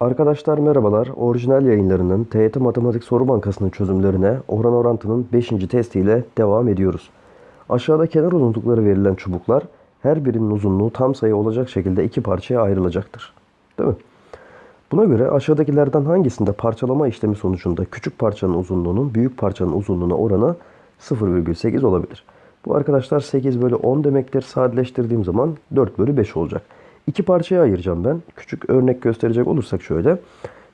Arkadaşlar merhabalar. Orijinal yayınlarının TYT Matematik Soru Bankası'nın çözümlerine oran orantının 5. testiyle devam ediyoruz. Aşağıda kenar uzunlukları verilen çubuklar her birinin uzunluğu tam sayı olacak şekilde iki parçaya ayrılacaktır. Değil mi? Buna göre aşağıdakilerden hangisinde parçalama işlemi sonucunda küçük parçanın uzunluğunun büyük parçanın uzunluğuna oranı 0,8 olabilir. Bu arkadaşlar 8 bölü 10 demektir. Sadeleştirdiğim zaman 4 bölü 5 olacak. İki parçaya ayıracağım ben. Küçük örnek gösterecek olursak şöyle.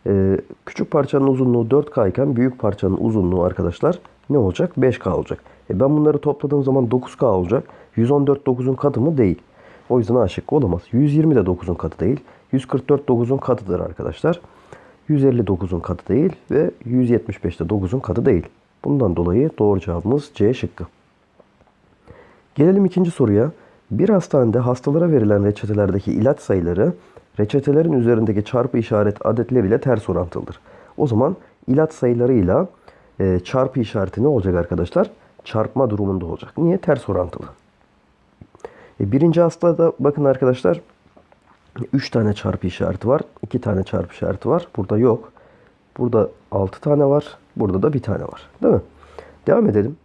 Ee, küçük parçanın uzunluğu 4K iken büyük parçanın uzunluğu arkadaşlar ne olacak? 5K olacak. E ben bunları topladığım zaman 9K olacak. 114 9'un katı mı? Değil. O yüzden A olamaz. 120 de 9'un katı değil. 144 9'un katıdır arkadaşlar. 159'un katı değil ve 175 de 9'un katı değil. Bundan dolayı doğru cevabımız C şıkkı. Gelelim ikinci soruya. Bir hastanede hastalara verilen reçetelerdeki ilaç sayıları reçetelerin üzerindeki çarpı işaret adetleriyle ters orantılıdır. O zaman ilaç sayılarıyla e, çarpı işareti ne olacak arkadaşlar? Çarpma durumunda olacak. Niye? Ters orantılı. E, birinci hastada bakın arkadaşlar 3 tane çarpı işareti var. 2 tane çarpı işareti var. Burada yok. Burada 6 tane var. Burada da bir tane var. Değil mi? Devam edelim.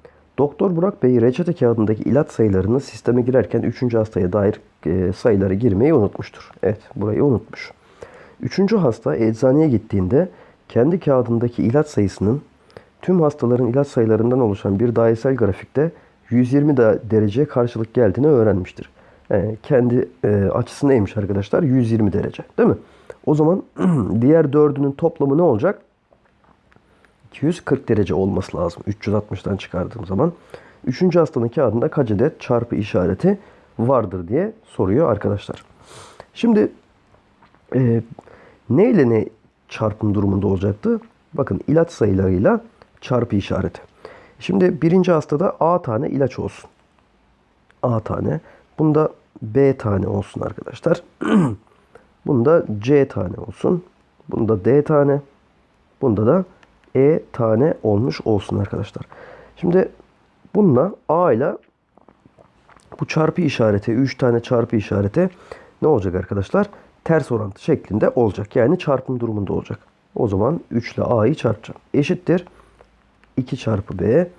Doktor Burak Bey reçete kağıdındaki ilaç sayılarını sisteme girerken 3. hastaya dair e, sayıları girmeyi unutmuştur. Evet burayı unutmuş. 3. hasta eczaneye gittiğinde kendi kağıdındaki ilaç sayısının tüm hastaların ilaç sayılarından oluşan bir dairesel grafikte 120 da- dereceye karşılık geldiğini öğrenmiştir. Yani kendi e, açısı neymiş arkadaşlar? 120 derece değil mi? O zaman diğer dördünün toplamı ne olacak? 240 derece olması lazım. 360'tan çıkardığım zaman. Üçüncü hastanın kağıdında kaç adet çarpı işareti vardır diye soruyor arkadaşlar. Şimdi e, ne ile ne çarpım durumunda olacaktı? Bakın ilaç sayılarıyla çarpı işareti. Şimdi birinci hastada A tane ilaç olsun. A tane. Bunda B tane olsun arkadaşlar. Bunda C tane olsun. Bunda D tane. Bunda da E tane olmuş olsun arkadaşlar. Şimdi bununla A ile bu çarpı işareti 3 tane çarpı işareti ne olacak arkadaşlar? Ters orantı şeklinde olacak. Yani çarpım durumunda olacak. O zaman 3 ile A'yı çarpacağım. Eşittir 2 çarpı B.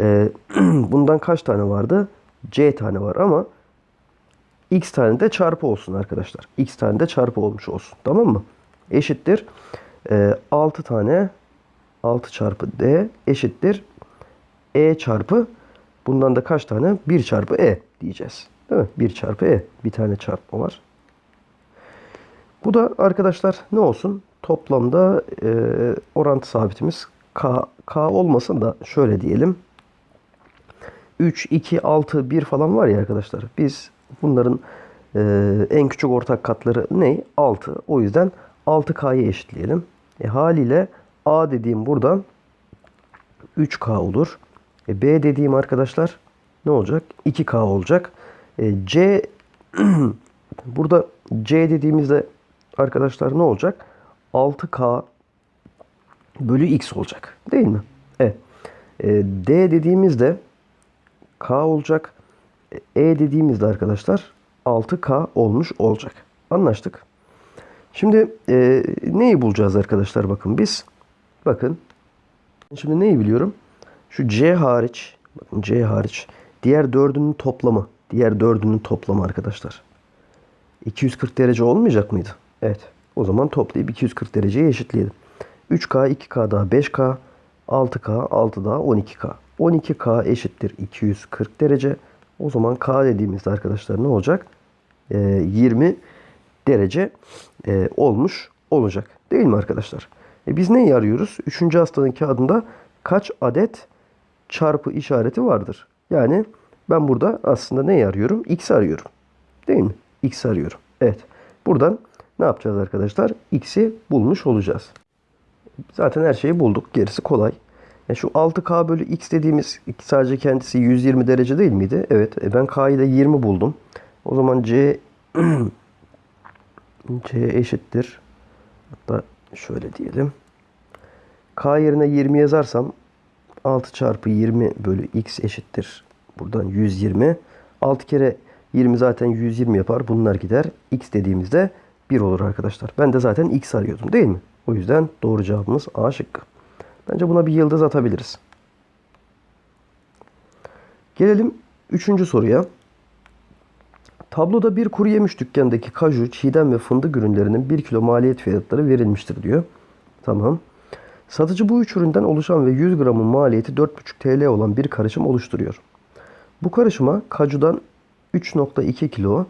Ee, bundan kaç tane vardı? C tane var ama x tane de çarpı olsun arkadaşlar. x tane de çarpı olmuş olsun. Tamam mı? Eşittir. Ee, 6 tane 6 çarpı D eşittir. E çarpı bundan da kaç tane? 1 çarpı E diyeceğiz. Değil mi? 1 çarpı E. Bir tane çarpma var. Bu da arkadaşlar ne olsun? Toplamda e, orantı sabitimiz K, K olmasın da şöyle diyelim. 3, 2, 6, 1 falan var ya arkadaşlar. Biz bunların e, en küçük ortak katları ne? 6. O yüzden 6K'yı eşitleyelim. E, haliyle A dediğim buradan 3K olur. E, B dediğim arkadaşlar ne olacak? 2K olacak. E, C burada C dediğimizde arkadaşlar ne olacak? 6K bölü X olacak. Değil mi? Evet. E, D dediğimizde K olacak. E dediğimizde arkadaşlar 6K olmuş olacak. Anlaştık. Şimdi e, neyi bulacağız arkadaşlar bakın biz. Bakın. Şimdi neyi biliyorum? Şu C hariç. Bakın C hariç. Diğer dördünün toplamı. Diğer dördünün toplamı arkadaşlar. 240 derece olmayacak mıydı? Evet. O zaman toplayıp 240 dereceye eşitleyelim. 3K, 2K daha 5K, 6K, 6 daha 12K. 12K eşittir 240 derece. O zaman K dediğimizde arkadaşlar ne olacak? Ee, 20 derece e, olmuş olacak. Değil mi arkadaşlar? E biz neyi arıyoruz? Üçüncü hastanın kağıdında kaç adet çarpı işareti vardır? Yani ben burada aslında neyi arıyorum? X arıyorum. Değil mi? X arıyorum. Evet. Buradan ne yapacağız arkadaşlar? X'i bulmuş olacağız. Zaten her şeyi bulduk. Gerisi kolay. E şu 6K bölü X dediğimiz sadece kendisi 120 derece değil miydi? Evet. E ben K'yı da 20 buldum. O zaman C C eşittir. Hatta şöyle diyelim. K yerine 20 yazarsam 6 çarpı 20 bölü X eşittir. Buradan 120. 6 kere 20 zaten 120 yapar. Bunlar gider. X dediğimizde 1 olur arkadaşlar. Ben de zaten x arıyordum değil mi? O yüzden doğru cevabımız A şıkkı. Bence buna bir yıldız atabiliriz. Gelelim üçüncü soruya. Tabloda bir kuru yemiş dükkandaki kaju, çiğdem ve fındık ürünlerinin 1 kilo maliyet fiyatları verilmiştir diyor. Tamam. Satıcı bu üç üründen oluşan ve 100 gramın maliyeti 4,5 TL olan bir karışım oluşturuyor. Bu karışıma kajudan 3.2 kilo,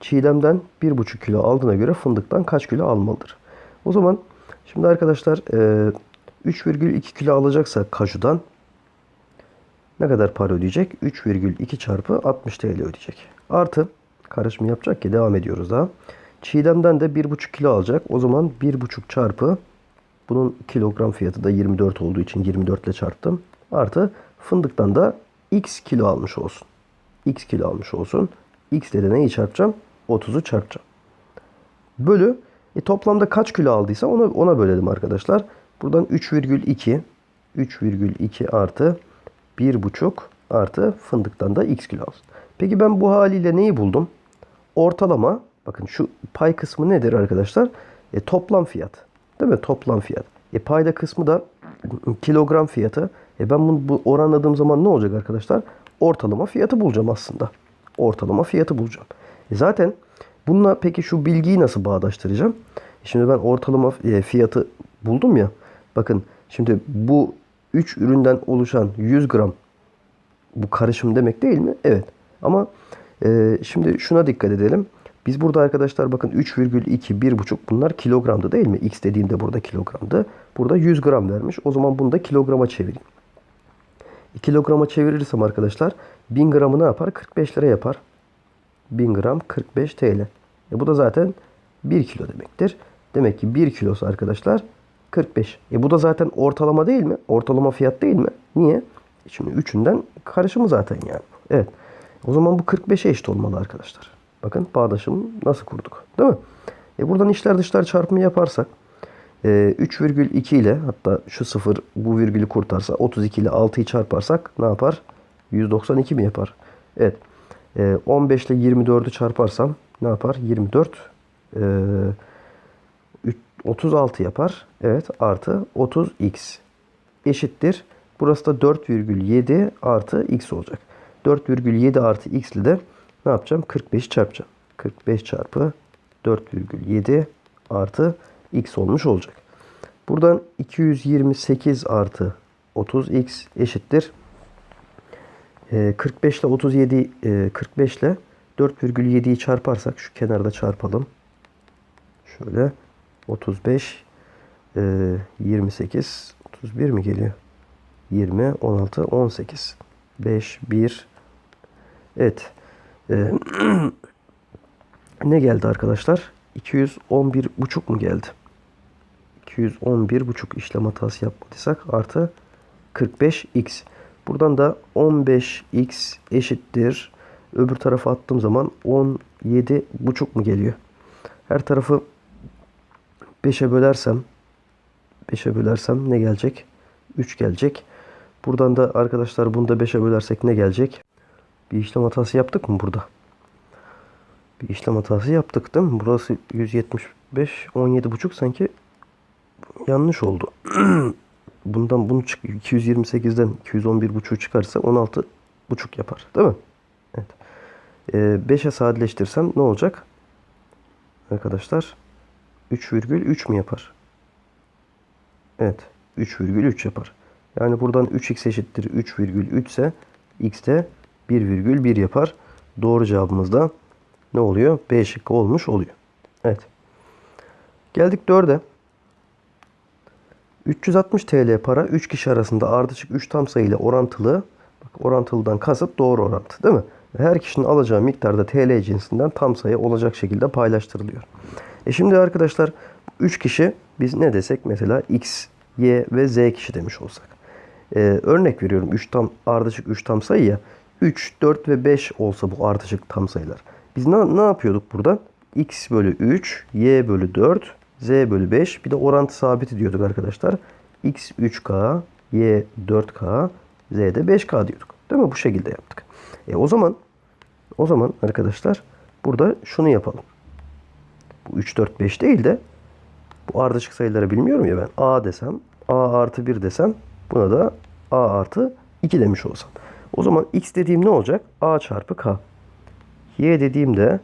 çiğdemden 1,5 kilo aldığına göre fındıktan kaç kilo almalıdır? O zaman şimdi arkadaşlar e, 3,2 kilo alacaksa kajudan ne kadar para ödeyecek? 3,2 çarpı 60 TL ödeyecek. Artı karışımı yapacak ki devam ediyoruz daha. Çiğdemden de 1,5 kilo alacak. O zaman 1,5 çarpı bunun kilogram fiyatı da 24 olduğu için 24 ile çarptım. Artı fındıktan da x kilo almış olsun. x kilo almış olsun. x ile de neyi çarpacağım? 30'u çarpacağım. Bölü e, toplamda kaç kilo aldıysa ona, ona bölelim arkadaşlar. Buradan 3,2 3,2 artı 1,5 artı fındıktan da x kilo alsın. Peki ben bu haliyle neyi buldum? Ortalama bakın şu pay kısmı nedir arkadaşlar? E, toplam fiyat. Değil mi? Toplam fiyat. E, payda kısmı da kilogram fiyatı. E, ben bunu bu oranladığım zaman ne olacak arkadaşlar? Ortalama fiyatı bulacağım aslında. Ortalama fiyatı bulacağım. E, zaten bununla peki şu bilgiyi nasıl bağdaştıracağım? E, şimdi ben ortalama e, fiyatı buldum ya. Bakın şimdi bu 3 üründen oluşan 100 gram bu karışım demek değil mi? Evet. Ama e, şimdi şuna dikkat edelim. Biz burada arkadaşlar bakın 3,2, 1,5 bunlar kilogramdı değil mi? X dediğimde burada kilogramdı. Burada 100 gram vermiş. O zaman bunu da kilograma çevireyim. E, kilograma çevirirsem arkadaşlar 1000 gramı ne yapar? 45 lira yapar. 1000 gram 45 TL. E bu da zaten 1 kilo demektir. Demek ki 1 kilosu arkadaşlar 45. E bu da zaten ortalama değil mi? Ortalama fiyat değil mi? Niye? E şimdi üçünden karışımı zaten yani. Evet. O zaman bu 45'e eşit olmalı arkadaşlar. Bakın bağdaşımı nasıl kurduk. Değil mi? E buradan içler dışlar çarpımı yaparsak e, 3,2 ile hatta şu sıfır bu virgülü kurtarsa 32 ile 6'yı çarparsak ne yapar? 192 mi yapar? Evet. E, 15 ile 24'ü çarparsam ne yapar? 24 e, 36 yapar. Evet artı 30x eşittir. Burası da 4,7 artı x olacak. 4,7 artı x ile de ne yapacağım? 45 çarpacağım. 45 çarpı 4,7 artı x olmuş olacak. Buradan 228 artı 30x eşittir. 45 ile 37 45 ile 4,7'yi çarparsak şu kenarda çarpalım. Şöyle 35 28 31 mi geliyor? 20 16 18 5 1 Evet. Ee, ne geldi arkadaşlar? 211 buçuk mu geldi? 211 buçuk işlem hatası yapmadıysak artı 45x. Buradan da 15x eşittir. Öbür tarafa attığım zaman 17 buçuk mu geliyor? Her tarafı 5'e bölersem 5'e bölersem ne gelecek? 3 gelecek. Buradan da arkadaşlar bunu da 5'e bölersek ne gelecek? Bir işlem hatası yaptık mı burada? Bir işlem hatası yaptık değil mi? Burası 175, 17 buçuk sanki yanlış oldu. Bundan bunu çık 228'den 211 buçuğu çıkarsa 16 buçuk yapar. Değil mi? Evet. Ee, 5'e sadeleştirsem ne olacak? Arkadaşlar 3,3 mi yapar? Evet. 3,3 yapar. Yani buradan 3x eşittir 3,3 ise x de 1,1 yapar. Doğru cevabımız da ne oluyor? B şıkkı olmuş oluyor. Evet. Geldik 4'e. 360 TL para 3 kişi arasında ardışık 3 tam sayı ile orantılı. Bak orantılıdan kasıt doğru orantı değil mi? Her kişinin alacağı miktarda TL cinsinden tam sayı olacak şekilde paylaştırılıyor. E şimdi arkadaşlar 3 kişi biz ne desek mesela X, Y ve Z kişi demiş olsak. Ee, örnek veriyorum 3 tam ardışık 3 tam sayı ya. 3, 4 ve 5 olsa bu ardışık tam sayılar. Biz ne, ne yapıyorduk burada? X bölü 3, Y bölü 4, Z bölü 5. Bir de orantı sabiti diyorduk arkadaşlar. X 3K, Y 4K, Z de 5K diyorduk. Değil mi? Bu şekilde yaptık. E o zaman o zaman arkadaşlar burada şunu yapalım. Bu 3, 4, 5 değil de bu ardışık sayıları bilmiyorum ya ben. A desem, A artı 1 desem buna da A artı 2 demiş olsam. O zaman X dediğim ne olacak? A çarpı K. Y dediğimde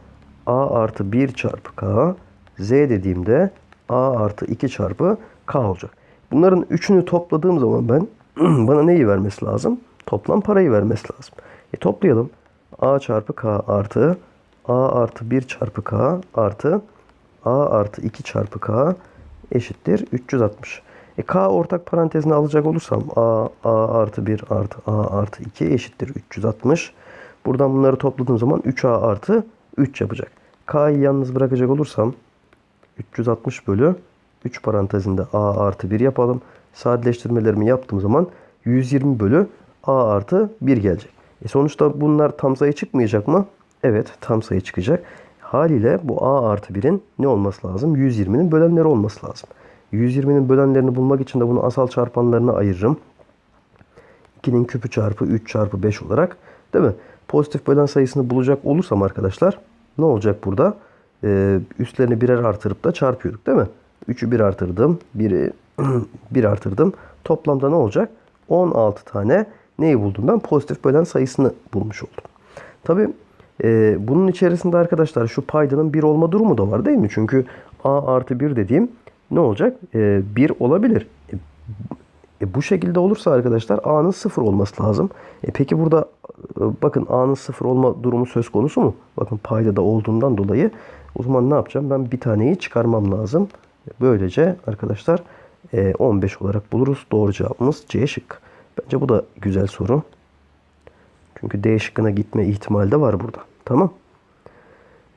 A artı 1 çarpı K. Z dediğimde A artı 2 çarpı K olacak. Bunların üçünü topladığım zaman ben bana neyi vermesi lazım? Toplam parayı vermesi lazım. E toplayalım. A çarpı K artı A artı 1 çarpı K artı A artı 2 çarpı K eşittir 360. E K ortak parantezine alacak olursam A, A artı 1 artı A artı 2 eşittir 360. Buradan bunları topladığım zaman 3A artı 3 yapacak. K'yı yalnız bırakacak olursam 360 bölü 3 parantezinde A artı 1 yapalım. Sadeleştirmelerimi yaptığım zaman 120 bölü A artı 1 gelecek. E sonuçta bunlar tam sayı çıkmayacak mı? Evet tam sayı çıkacak. Haliyle bu A artı 1'in ne olması lazım? 120'nin bölenleri olması lazım. 120'nin bölenlerini bulmak için de bunu asal çarpanlarına ayırırım. 2'nin küpü çarpı 3 çarpı 5 olarak. Değil mi? Pozitif bölen sayısını bulacak olursam arkadaşlar ne olacak burada? Ee, üstlerini birer artırıp da çarpıyorduk değil mi? 3'ü 1 artırdım. 1'i 1 artırdım. Toplamda ne olacak? 16 tane neyi buldum ben? Pozitif bölen sayısını bulmuş oldum. Tabi e, bunun içerisinde arkadaşlar şu paydanın 1 olma durumu da var değil mi? Çünkü a artı 1 dediğim ne olacak? E, 1 olabilir. E, e, bu şekilde olursa arkadaşlar a'nın 0 olması lazım. E, peki burada e, bakın a'nın 0 olma durumu söz konusu mu? Bakın paydada olduğundan dolayı o zaman ne yapacağım? Ben bir taneyi çıkarmam lazım. Böylece arkadaşlar e, 15 olarak buluruz. Doğru cevabımız C şık. Bence bu da güzel soru. Çünkü D şıkkına gitme ihtimali de var burada. Tamam.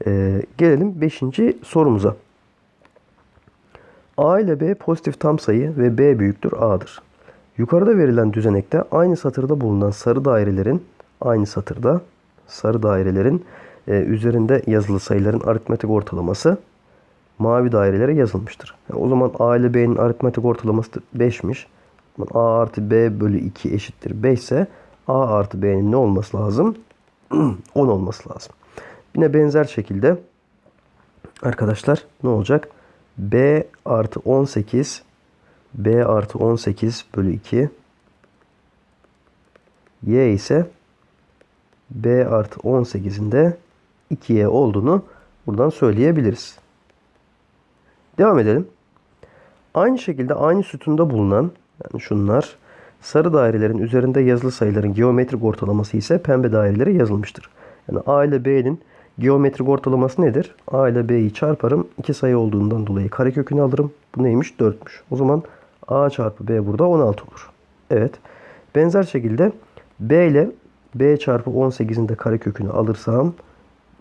Ee, gelelim 5. sorumuza. A ile B pozitif tam sayı ve B büyüktür A'dır. Yukarıda verilen düzenekte aynı satırda bulunan sarı dairelerin aynı satırda sarı dairelerin e, üzerinde yazılı sayıların aritmetik ortalaması mavi dairelere yazılmıştır. Yani o zaman A ile B'nin aritmetik ortalaması 5'miş. A artı B bölü 2 eşittir 5 ise A artı B'nin ne olması lazım? 10 olması lazım. Yine benzer şekilde arkadaşlar ne olacak? B artı 18 B artı 18 bölü 2 Y ise B artı 18'in de 2Y olduğunu buradan söyleyebiliriz. Devam edelim. Aynı şekilde aynı sütunda bulunan yani şunlar sarı dairelerin üzerinde yazılı sayıların geometrik ortalaması ise pembe dairelere yazılmıştır. Yani A ile B'nin geometrik ortalaması nedir? A ile B'yi çarparım. iki sayı olduğundan dolayı karekökünü alırım. Bu neymiş? 4'müş. O zaman A çarpı B burada 16 olur. Evet. Benzer şekilde B ile B çarpı 18'in de karekökünü alırsam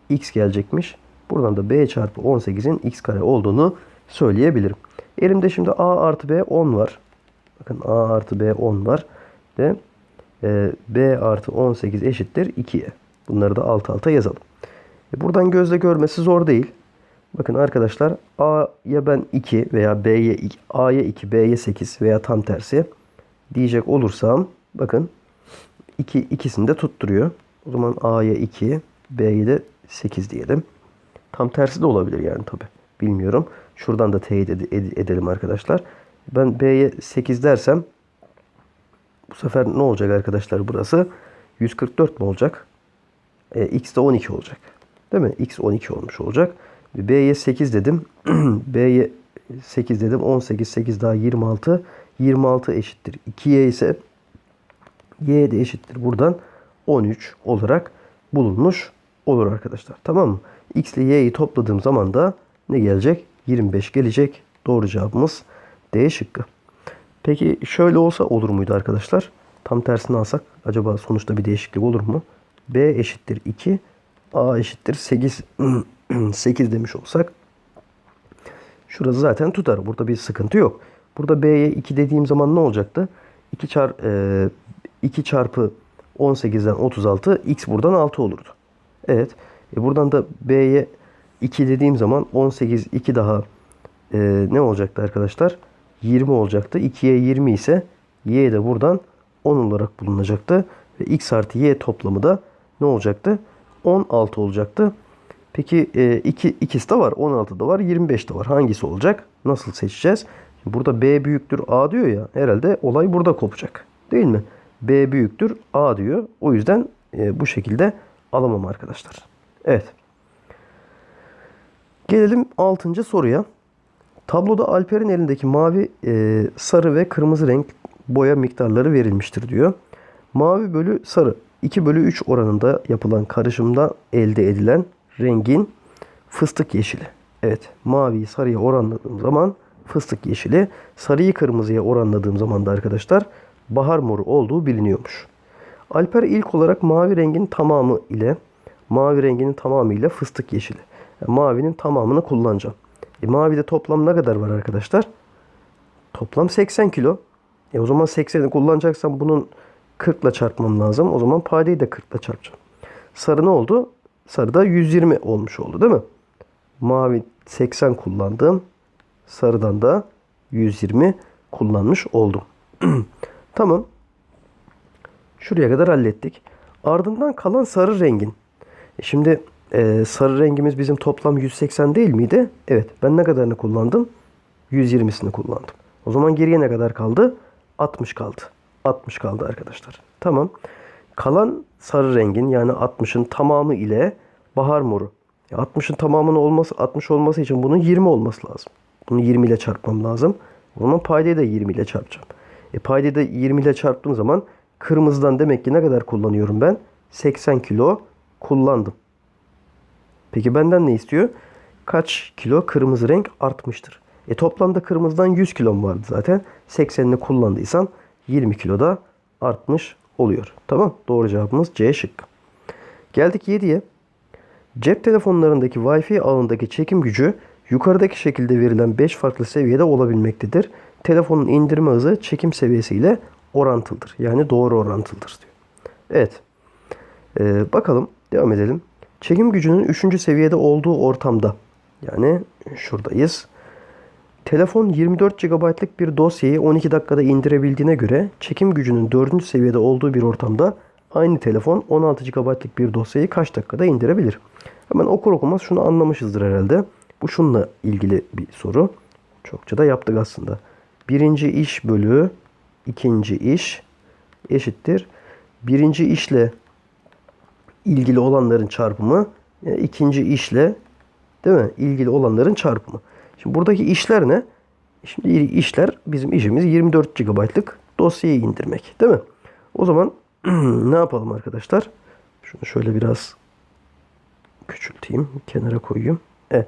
x gelecekmiş. Buradan da B çarpı 18'in x kare olduğunu söyleyebilirim. Elimde şimdi A artı B 10 var. Bakın A artı B 10 var. Ve e, B artı 18 eşittir 2'ye. Bunları da alt alta yazalım. E, buradan gözle görmesi zor değil. Bakın arkadaşlar A'ya ben 2 veya B'ye 2, A'ya 2, B'ye 8 veya tam tersi diyecek olursam bakın 2 ikisini de tutturuyor. O zaman A'ya 2, B'ye de 8 diyelim. Tam tersi de olabilir yani tabi. Bilmiyorum. Şuradan da teyit ed- edelim arkadaşlar. Ben B'ye 8 dersem bu sefer ne olacak arkadaşlar burası? 144 mi olacak? E, X de 12 olacak. Değil mi? X 12 olmuş olacak. B'ye 8 dedim. B'ye 8 dedim. 18, 8 daha 26. 26 eşittir. 2Y ise Y de eşittir. Buradan 13 olarak bulunmuş olur arkadaşlar. Tamam mı? X ile Y'yi topladığım zaman da ne gelecek? 25 gelecek. Doğru cevabımız D şıkkı. Peki şöyle olsa olur muydu arkadaşlar? Tam tersini alsak acaba sonuçta bir değişiklik olur mu? B eşittir 2. A eşittir 8. 8 demiş olsak. Şurası zaten tutar. Burada bir sıkıntı yok. Burada B'ye 2 dediğim zaman ne olacaktı? 2, çar, e, 2 çarpı 18'den 36 x buradan 6 olurdu. Evet. E buradan da B'ye 2 dediğim zaman 18 2 daha e, ne olacaktı arkadaşlar? 20 olacaktı. 2'ye 20 ise y de buradan 10 olarak bulunacaktı. Ve x artı y toplamı da ne olacaktı? 16 olacaktı. Peki e, iki, ikisi de var. 16 da var. 25 de var. Hangisi olacak? Nasıl seçeceğiz? Burada B büyüktür A diyor ya. Herhalde olay burada kopacak. Değil mi? B büyüktür A diyor. O yüzden e, bu şekilde alamam arkadaşlar. Evet. Gelelim 6. soruya. Tabloda Alper'in elindeki mavi, e, sarı ve kırmızı renk boya miktarları verilmiştir diyor. Mavi bölü sarı 2 bölü 3 oranında yapılan karışımda elde edilen rengin fıstık yeşili. Evet maviyi sarıya oranladığım zaman fıstık yeşili, sarıyı kırmızıya oranladığım zaman da arkadaşlar bahar moru olduğu biliniyormuş. Alper ilk olarak mavi rengin tamamı ile mavi renginin tamamı ile fıstık yeşili. Yani mavinin tamamını kullanacağım. E, mavide toplam ne kadar var arkadaşlar? Toplam 80 kilo. E o zaman 80'i kullanacaksam bunun 40 ile çarpmam lazım. O zaman paydayı da 40 ile çarpacağım. Sarı ne oldu? Sarıda 120 olmuş oldu değil mi? Mavi 80 kullandım. Sarıdan da 120 kullanmış oldum. tamam. Şuraya kadar hallettik. Ardından kalan sarı rengin. E Şimdi e, sarı rengimiz bizim toplam 180 değil miydi? Evet. Ben ne kadarını kullandım? 120'sini kullandım. O zaman geriye ne kadar kaldı? 60 kaldı. 60 kaldı arkadaşlar. Tamam. Kalan sarı rengin yani 60'ın tamamı ile bahar moru. E, 60'ın tamamının olması 60 olması için bunun 20 olması lazım. Bunu 20 ile çarpmam lazım. O zaman paydayı da 20 ile çarpacağım. E paydayı da 20 ile çarptığım zaman kırmızıdan demek ki ne kadar kullanıyorum ben? 80 kilo kullandım. Peki benden ne istiyor? Kaç kilo kırmızı renk artmıştır? E toplamda kırmızıdan 100 kilom vardı zaten. 80'ini kullandıysam 20 kilo da artmış oluyor. Tamam. Doğru cevabımız C şıkkı. Geldik 7'ye. Cep telefonlarındaki Wi-Fi ağındaki çekim gücü yukarıdaki şekilde verilen 5 farklı seviyede olabilmektedir. Telefonun indirme hızı çekim seviyesiyle orantılıdır. Yani doğru orantılıdır diyor. Evet. Ee, bakalım. Devam edelim. Çekim gücünün 3. seviyede olduğu ortamda yani şuradayız. Telefon 24 GB'lık bir dosyayı 12 dakikada indirebildiğine göre çekim gücünün 4. seviyede olduğu bir ortamda aynı telefon 16 GB'lık bir dosyayı kaç dakikada indirebilir? Hemen okur okumaz şunu anlamışızdır herhalde. Bu şununla ilgili bir soru. Çokça da yaptık aslında. Birinci iş bölü ikinci iş eşittir. Birinci işle ilgili olanların çarpımı e, ikinci işle değil mi? ilgili olanların çarpımı. Şimdi buradaki işler ne? Şimdi işler bizim işimiz 24 GB'lık dosyayı indirmek. Değil mi? O zaman ne yapalım arkadaşlar? Şunu şöyle biraz küçülteyim. Kenara koyayım. Evet.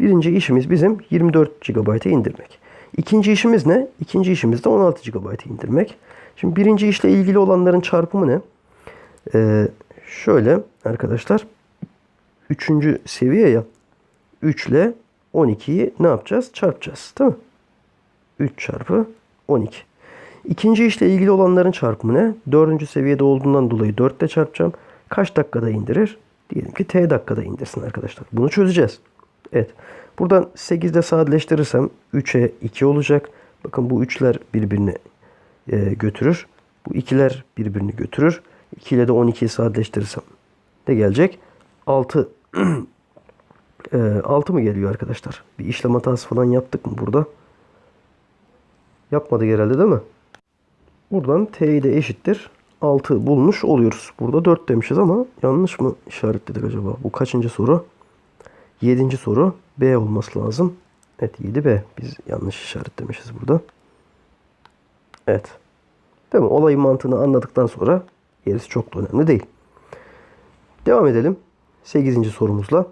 Birinci işimiz bizim 24 GB'ı indirmek. İkinci işimiz ne? İkinci işimiz de 16 GB'ı indirmek. Şimdi birinci işle ilgili olanların çarpımı ne? Ee, şöyle arkadaşlar. Üçüncü seviye ya. 3 ile 12'yi ne yapacağız? Çarpacağız. Değil mi? 3 çarpı 12. İkinci işle ilgili olanların çarpımı ne? Dördüncü seviyede olduğundan dolayı 4 ile çarpacağım. Kaç dakikada indirir? Diyelim ki t dakikada indirsin arkadaşlar. Bunu çözeceğiz. Evet. Buradan 8'de sadeleştirirsem 3'e 2 olacak. Bakın bu 3'ler birbirini e, götürür. Bu 2'ler birbirini götürür. 2 ile de 12'yi sadeleştirirsem ne gelecek? 6 e, 6 mı geliyor arkadaşlar? Bir işlem hatası falan yaptık mı burada? Yapmadık herhalde değil mi? Buradan t'yi de eşittir. 6 bulmuş oluyoruz. Burada 4 demişiz ama yanlış mı işaretledik acaba? Bu kaçıncı soru? 7. soru B olması lazım. Evet 7B. Biz yanlış işaretlemişiz burada. Evet. Değil mi? Olayın mantığını anladıktan sonra gerisi çok da önemli değil. Devam edelim. 8. sorumuzla.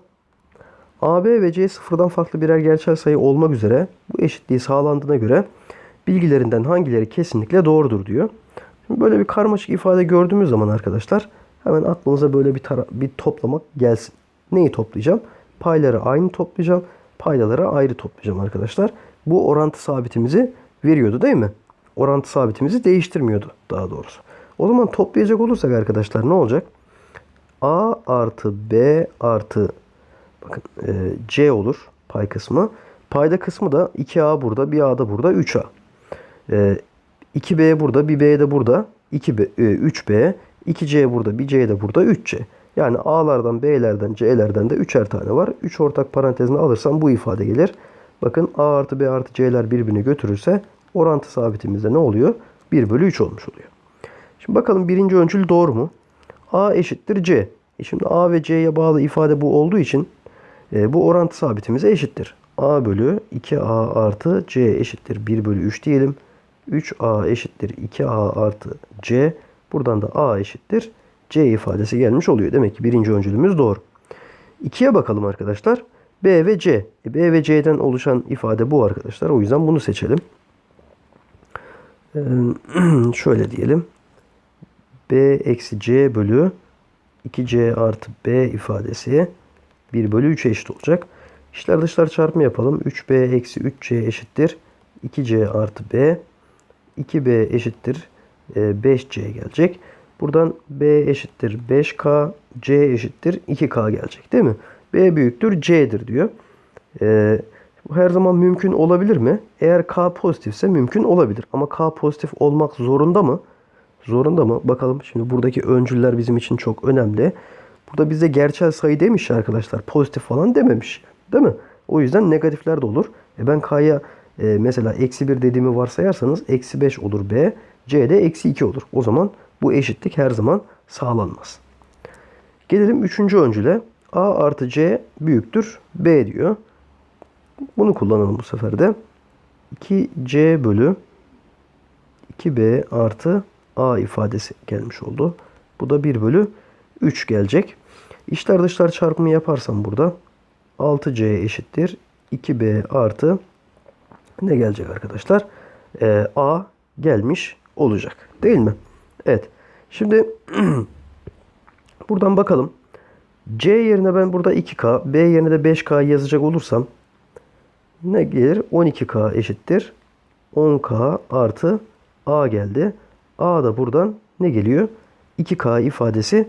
AB ve C sıfırdan farklı birer gerçel sayı olmak üzere bu eşitliği sağlandığına göre bilgilerinden hangileri kesinlikle doğrudur diyor. Şimdi böyle bir karmaşık ifade gördüğümüz zaman arkadaşlar hemen aklımıza böyle bir, bir toplamak gelsin. Neyi toplayacağım? Payları aynı toplayacağım. Paydaları ayrı toplayacağım arkadaşlar. Bu orantı sabitimizi veriyordu değil mi? Orantı sabitimizi değiştirmiyordu daha doğrusu. O zaman toplayacak olursak arkadaşlar ne olacak? A artı B artı bakın e, C olur pay kısmı. Payda kısmı da 2A burada, bir A da burada, 3A. E, 2B burada, bir B de burada, 2B, e, 3B, 2C burada, bir C de burada, 3C. Yani A'lardan, B'lerden, C'lerden de üçer tane var. 3 ortak parantezine alırsam bu ifade gelir. Bakın A artı B artı C'ler birbirini götürürse orantı sabitimizde ne oluyor? 1 bölü 3 olmuş oluyor. Şimdi bakalım birinci öncül doğru mu? A eşittir C. E şimdi A ve C'ye bağlı ifade bu olduğu için e, bu orantı sabitimize eşittir. A bölü 2A artı C eşittir 1 bölü 3 diyelim. 3A eşittir 2A artı C. Buradan da A eşittir C ifadesi gelmiş oluyor. Demek ki birinci öncülümüz doğru. 2'ye bakalım arkadaşlar. B ve C. E, B ve C'den oluşan ifade bu arkadaşlar. O yüzden bunu seçelim. Ee, şöyle diyelim. B eksi C bölü 2C artı B ifadesi 1 bölü 3'e eşit olacak. İşler dışlar çarpımı yapalım. 3B eksi 3C eşittir. 2C artı B. 2B eşittir. 5C gelecek. Buradan B eşittir 5K. C eşittir 2K gelecek. Değil mi? B büyüktür C'dir diyor. Bu her zaman mümkün olabilir mi? Eğer K pozitifse mümkün olabilir. Ama K pozitif olmak zorunda mı? Zorunda mı? Bakalım şimdi buradaki öncüller bizim için çok önemli. Burada bize gerçel sayı demiş arkadaşlar. Pozitif falan dememiş. Değil mi? O yüzden negatifler de olur. E ben K'ya e, mesela eksi 1 dediğimi varsayarsanız eksi 5 olur B. C de eksi 2 olur. O zaman bu eşitlik her zaman sağlanmaz. Gelelim üçüncü öncüle. A artı C büyüktür B diyor. Bunu kullanalım bu sefer de. 2C bölü 2B artı A ifadesi gelmiş oldu. Bu da 1 bölü 3 gelecek. İşler dışlar çarpımı yaparsam burada 6C eşittir 2B artı ne gelecek arkadaşlar? Ee, A gelmiş olacak. Değil mi? Evet. Şimdi buradan bakalım. C yerine ben burada 2K, B yerine de 5K yazacak olursam ne gelir? 12K eşittir 10K artı A geldi. A da buradan ne geliyor? 2K ifadesi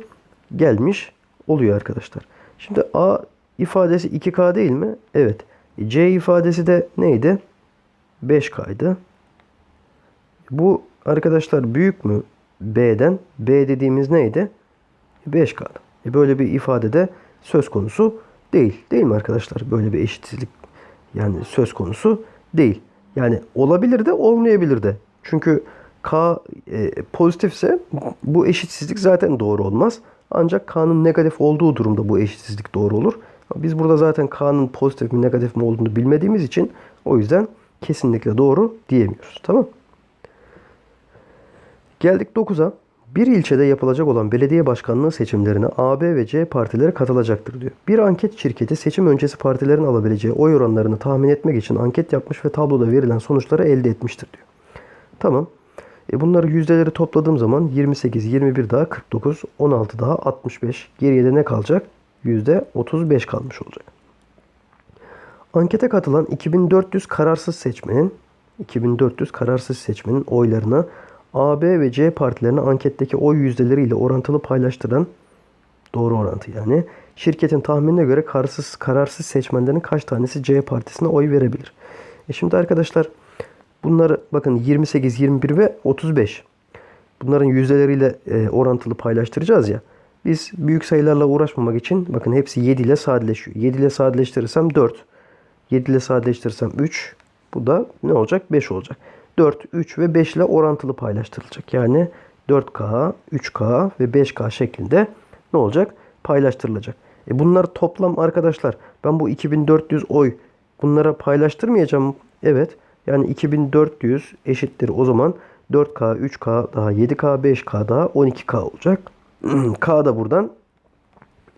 gelmiş oluyor arkadaşlar. Şimdi A ifadesi 2K değil mi? Evet. C ifadesi de neydi? 5K'ydı. Bu arkadaşlar büyük mü B'den? B dediğimiz neydi? 5K'dı. E böyle bir ifadede söz konusu değil. Değil mi arkadaşlar? Böyle bir eşitsizlik yani söz konusu değil. Yani olabilir de olmayabilir de. Çünkü K e, pozitifse bu eşitsizlik zaten doğru olmaz. Ancak K'nın negatif olduğu durumda bu eşitsizlik doğru olur. Biz burada zaten K'nın pozitif mi negatif mi olduğunu bilmediğimiz için o yüzden kesinlikle doğru diyemiyoruz. Tamam Geldik 9'a. Bir ilçede yapılacak olan belediye başkanlığı seçimlerine A, B ve C partileri katılacaktır diyor. Bir anket şirketi seçim öncesi partilerin alabileceği oy oranlarını tahmin etmek için anket yapmış ve tabloda verilen sonuçları elde etmiştir diyor. Tamam. E bunları yüzdeleri topladığım zaman 28, 21 daha 49, 16 daha 65. Geriye de ne kalacak? Yüzde 35 kalmış olacak. Ankete katılan 2400 kararsız seçmenin 2400 kararsız seçmenin oylarını A, B ve C partilerine anketteki oy yüzdeleriyle orantılı paylaştıran doğru orantı yani şirketin tahminine göre kararsız, kararsız seçmenlerin kaç tanesi C partisine oy verebilir? E şimdi arkadaşlar bunları bakın 28, 21 ve 35 bunların yüzdeleriyle e, orantılı paylaştıracağız ya. Biz büyük sayılarla uğraşmamak için bakın hepsi 7 ile sadeleşiyor. 7 ile sadeleştirirsem 4. 7 ile sadeleştirirsem 3. Bu da ne olacak? 5 olacak. 4, 3 ve 5 ile orantılı paylaştırılacak. Yani 4K, 3K ve 5K şeklinde ne olacak? Paylaştırılacak. E bunlar toplam arkadaşlar. Ben bu 2400 oy bunlara paylaştırmayacağım. Evet. Yani 2400 eşittir o zaman 4K, 3K daha 7K, 5K daha 12K olacak. K da buradan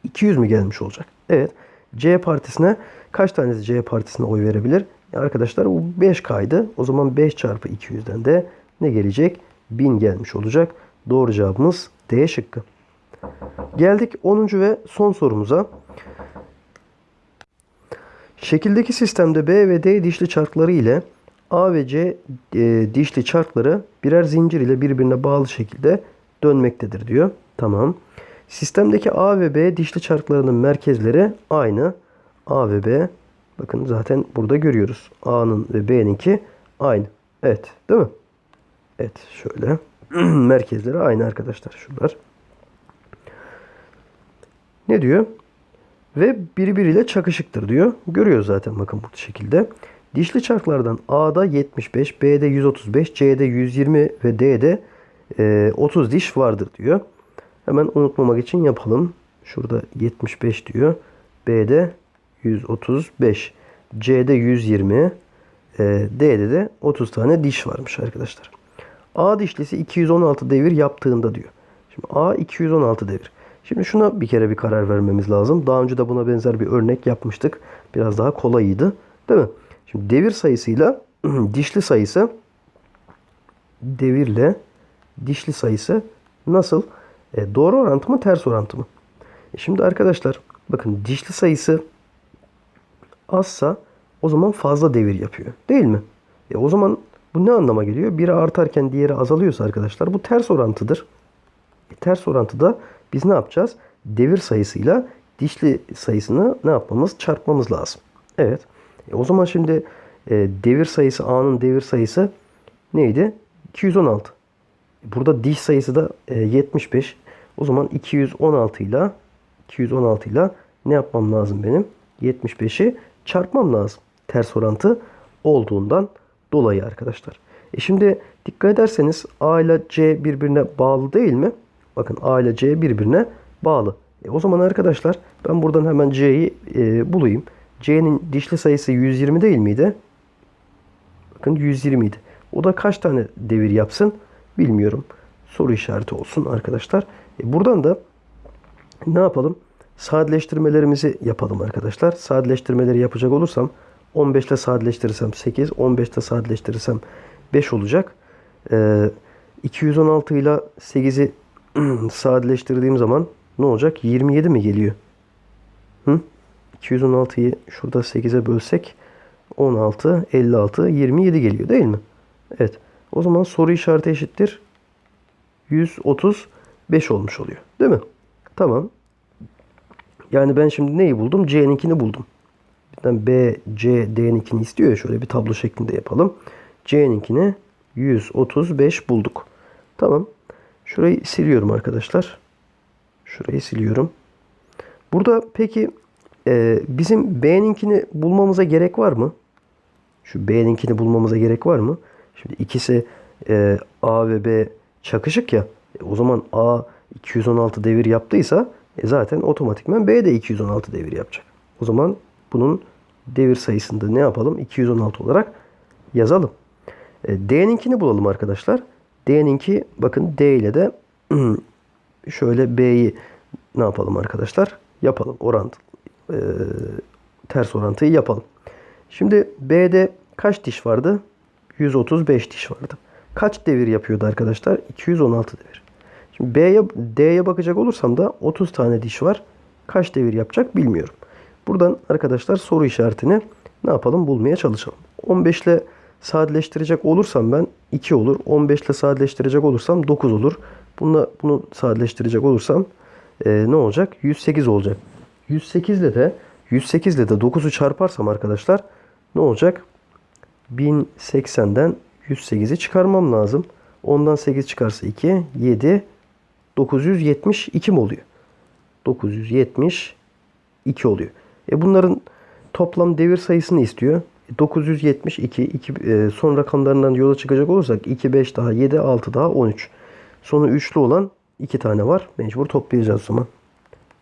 200 mü gelmiş olacak? Evet. C partisine kaç tanesi C partisine oy verebilir? Arkadaşlar bu 5K'ydı. O zaman 5 çarpı 200'den de ne gelecek? 1000 gelmiş olacak. Doğru cevabımız D şıkkı. Geldik 10. ve son sorumuza. Şekildeki sistemde B ve D dişli çarkları ile A ve C e, dişli çarkları birer zincir ile birbirine bağlı şekilde dönmektedir diyor. Tamam. Sistemdeki A ve B dişli çarklarının merkezleri aynı. A ve B Bakın zaten burada görüyoruz. A'nın ve B'ninki aynı. Evet. Değil mi? Evet. Şöyle. Merkezleri aynı arkadaşlar. Şunlar. Ne diyor? Ve birbiriyle çakışıktır diyor. Görüyoruz zaten bakın bu şekilde. Dişli çarklardan A'da 75, B'de 135, C'de 120 ve D'de e, 30 diş vardır diyor. Hemen unutmamak için yapalım. Şurada 75 diyor. B'de 135, C'de 120, e, D'de de 30 tane diş varmış arkadaşlar. A dişlisi 216 devir yaptığında diyor. Şimdi A 216 devir. Şimdi şuna bir kere bir karar vermemiz lazım. Daha önce de buna benzer bir örnek yapmıştık. Biraz daha kolayıydı. Değil mi? Devir sayısıyla dişli sayısı devirle dişli sayısı nasıl? E, doğru orantı mı ters orantı mı? E, şimdi arkadaşlar bakın dişli sayısı azsa o zaman fazla devir yapıyor. Değil mi? E, o zaman bu ne anlama geliyor? Biri artarken diğeri azalıyorsa arkadaşlar bu ters orantıdır. E, ters orantıda biz ne yapacağız? Devir sayısıyla dişli sayısını ne yapmamız? Çarpmamız lazım. Evet. E, o zaman şimdi e, devir sayısı A'nın devir sayısı neydi? 216. E, Burada diş sayısı da e, 75. O zaman 216 ile 216 ile ne yapmam lazım benim? 75'i çarpmam lazım. Ters orantı olduğundan dolayı arkadaşlar. E şimdi dikkat ederseniz A ile C birbirine bağlı değil mi? Bakın A ile C birbirine bağlı. E o zaman arkadaşlar ben buradan hemen C'yi e, bulayım. C'nin dişli sayısı 120 değil miydi? Bakın 120 idi. O da kaç tane devir yapsın bilmiyorum. Soru işareti olsun arkadaşlar. E buradan da ne yapalım? Sadeleştirmelerimizi yapalım arkadaşlar. Sadeleştirmeleri yapacak olursam 15 ile sadeleştirirsem 8, 15 ile sadeleştirirsem 5 olacak. Ee, 216 ile 8'i sadeleştirdiğim zaman ne olacak? 27 mi geliyor? Hı? 216'yı şurada 8'e bölsek 16, 56, 27 geliyor değil mi? Evet. O zaman soru işareti eşittir. 135 olmuş oluyor. Değil mi? Tamam. Yani ben şimdi neyi buldum? C'ninkini buldum. B, C, D'ninkini istiyor ya. Şöyle bir tablo şeklinde yapalım. C'ninkini 135 bulduk. Tamam. Şurayı siliyorum arkadaşlar. Şurayı siliyorum. Burada peki e, bizim B'ninkini bulmamıza gerek var mı? Şu B'ninkini bulmamıza gerek var mı? Şimdi ikisi e, A ve B çakışık ya. E, o zaman A 216 devir yaptıysa e, zaten otomatikman B de 216 devir yapacak. O zaman bunun devir sayısında ne yapalım? 216 olarak yazalım. E, D'ninkini bulalım arkadaşlar. D'ninki bakın D ile de şöyle B'yi ne yapalım arkadaşlar? Yapalım. Orantı. E, ters orantıyı yapalım. Şimdi B'de kaç diş vardı? 135 diş vardı. Kaç devir yapıyordu arkadaşlar? 216 devir. Şimdi B'ye D'ye bakacak olursam da 30 tane diş var. Kaç devir yapacak bilmiyorum. Buradan arkadaşlar soru işaretini ne yapalım bulmaya çalışalım. 15 ile sadeleştirecek olursam ben 2 olur. 15 ile sadeleştirecek olursam 9 olur. Bununla, bunu sadeleştirecek olursam e, ne olacak? 108 olacak. 108 ile de 108 ile de 9'u çarparsam arkadaşlar ne olacak? 1080'den 108'i çıkarmam lazım. Ondan 8 çıkarsa 2, 7, 972 mi oluyor? 972 oluyor. E bunların toplam devir sayısını istiyor. E 972, 2, e, son rakamlarından yola çıkacak olursak 2, 5 daha 7, 6 daha 13. Sonu üçlü olan 2 tane var. Mecbur toplayacağız o zaman.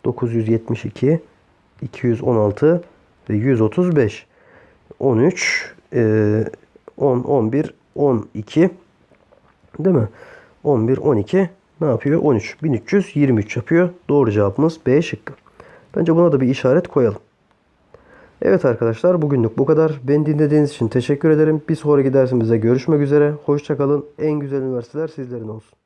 972, 216 ve 135. 13, e, 10, 11, 12 değil mi? 11, 12 ne yapıyor? 13. 1323 yapıyor. Doğru cevabımız B şıkkı. Bence buna da bir işaret koyalım. Evet arkadaşlar bugünlük bu kadar. Beni dinlediğiniz için teşekkür ederim. Bir sonraki dersimizde görüşmek üzere. Hoşçakalın. En güzel üniversiteler sizlerin olsun.